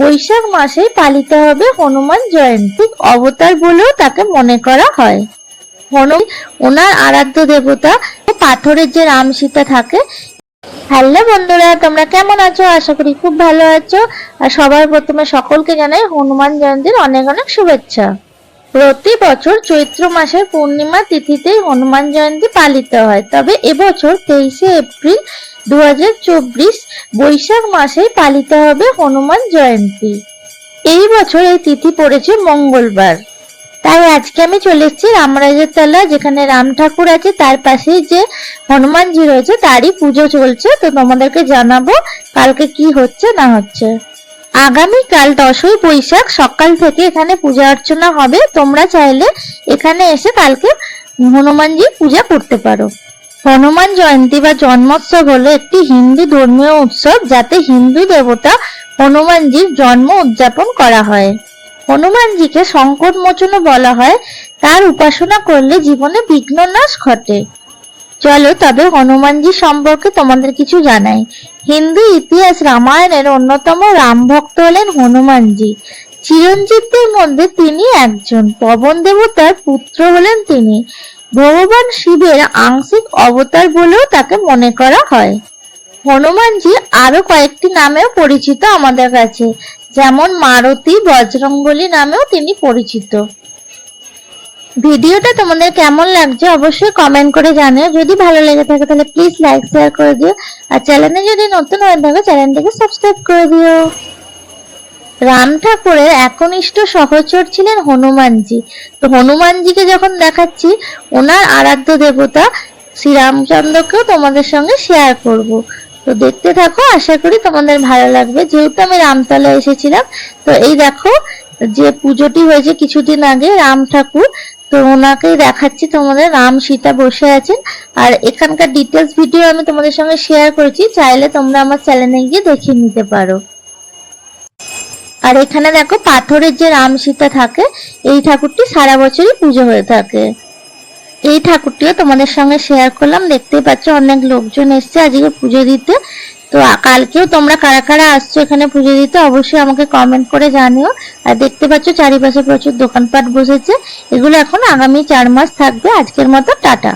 বৈশাখ মাসে পালিত হবে হনুমান জয়ন্তী। অবতার বলেও তাকে মনে করা হয়। হনু ওনার আরাধ্য দেবতা পাথরের যে রাম সীতা থাকে। হ্যালো বন্ধুরা, তোমরা কেমন আছো? আশা করি খুব ভালো আছো। আর সবার প্রথমে সকলকে জানাই হনুমান জয়ন্তীর অনেক অনেক শুভেচ্ছা। প্রতি বছর চৈত্র মাসের পূর্ণিমা তিথিতেই হনুমান জয়ন্তী পালিত হয়। তবে এবছর তেইশে এপ্রিল দু হাজার চব্বিশ বৈশাখ মাসে পালিত হবে হনুমান জয়ন্তী। এই বছর এই তিথি পড়েছে মঙ্গলবার। তাই আজকে আমি চলে এসেছি রামরাজের তলা, যেখানে রাম ঠাকুর আছে, তার পাশেই যে হনুমানজি রয়েছে, তারই পুজো চলছে। তো তোমাদেরকে জানাব কালকে কি হচ্ছে, না হচ্ছে। আগামীকাল দশই বৈশাখ সকাল থেকে এখানে পূজা অর্চনা হবে। তোমরা চাইলে এখানে এসে কালকে হনুমানজি পূজা করতে পারো। হনুমান জয়ন্তী বা জন্মোৎসব হলো একটি হিন্দু ধর্মীয় উৎসব যাতে হিন্দু দেবতা হনুমানজির জন্ম উদযাপন করা হয়। হনুমানজিকে সংকট মোচনও বলা হয়, তার উপাসনা করলে জীবনে বিঘ্ন নাশ ঘটে। চলো তবে হনুমানজি সম্পর্কে তোমাদের কিছু জানাই। হিন্দু ইতিহাস রামায়ণের অন্যতম রাম ভক্ত হলেন হনুমানজি। চিরঞ্জীবদের মধ্যে তিনি একজন। পবন দেবতার পুত্র হলেন তিনি। ভগবান শিবের আংশিক অবতার বলেও তাকে মনে করা হয়। হনুমানজি আরও কয়েকটি নামেও পরিচিত আমাদের কাছে, যেমন মারুতি বজরঙ্গলী নামেও তিনি পরিচিত। ভিডিওটা তোমাদের কেমন লাগছে অবশ্যই কমেন্ট করে জানিও। যদি ভালো লেগে থাকে তাহলে প্লিজ লাইক শেয়ার করে দিও। আর চ্যানেলে যদি নতুন হয়ে থাকো চ্যানেলটিকে সাবস্ক্রাইব করে দিও। রাম ঠাকুরের একনিষ্ঠ সহচর ছিলেন হনুমানজি। তো হনুমানজিকে যখন দেখাচ্ছি, ওনার আরাধ্য দেবতা শ্রীরামচন্দ্রকেও তোমাদের সঙ্গে শেয়ার করব। তো দেখতে থাকো, আশা করি তোমাদের ভালো লাগবে। যেহেতু আমি রামতলা এসেছিলাম, তো এই দেখো যে পুজোটি হয়েছে কিছুদিন আগে রাম ঠাকুর, তো ওনাকেই দেখাচ্ছি তোমাদের। রাম সীতা বসে আছেন। আর এখানকার ডিটেলস ভিডিও আমি তোমাদের সঙ্গে শেয়ার করেছি, চাইলে তোমরা আমার চ্যানেলে গিয়ে দেখে নিতে পারো। আর এখানে দেখো পাথরের যে রাম সীতা থাকে, এই ঠাকুরটি সারা বছরই পুজো হয়ে থাকে। এই ঠাকুরটিও তোমাদের সঙ্গে শেয়ার করলাম, দেখতেই পাচ্ছ অনেক লোকজন এসছে আজকে পুজো দিতে। তো কালকেও তোমরা কারা কারা আসছো এখানে পুজো দিতে অবশ্যই আমাকে কমেন্ট করে জানিও। আর দেখতে পাচ্ছ চারিপাশে প্রচুর দোকানপাট বসেছে। এগুলো এখন আগামী চার মাস থাকবে আজকের মতো, টাটা।